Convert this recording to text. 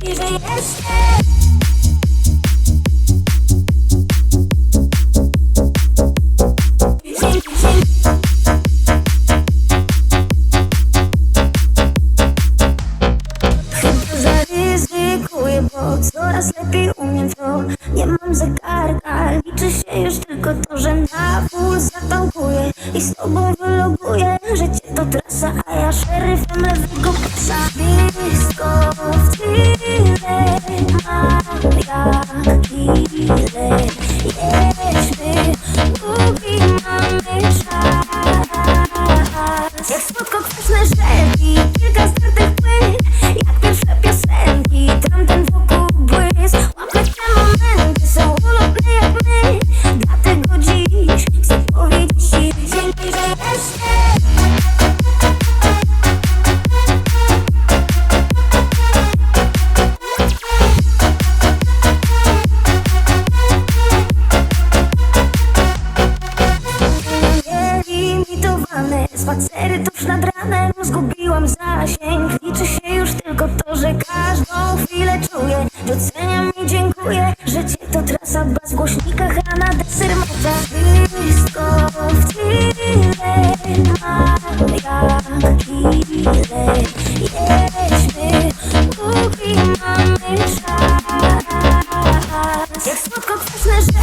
dzięki, że jesteś Coraz lepiej umiem to, nie mam zegarka Liczy się już tylko to, że na wóz zatankuję I z tobą wyloguję Życie to trasa, a ja szeryf spacery tuż nad ranem. Zgubiłam zasięg. Liczy się już tylko to, że każdą chwilę czuję. Doceniam i dziękuję, że cię to trasa Bez głośnikach, a na deser mowa Blisko w tyle Mam jak killer Jedźmy, póki mamy czas. Jak słodko kwasy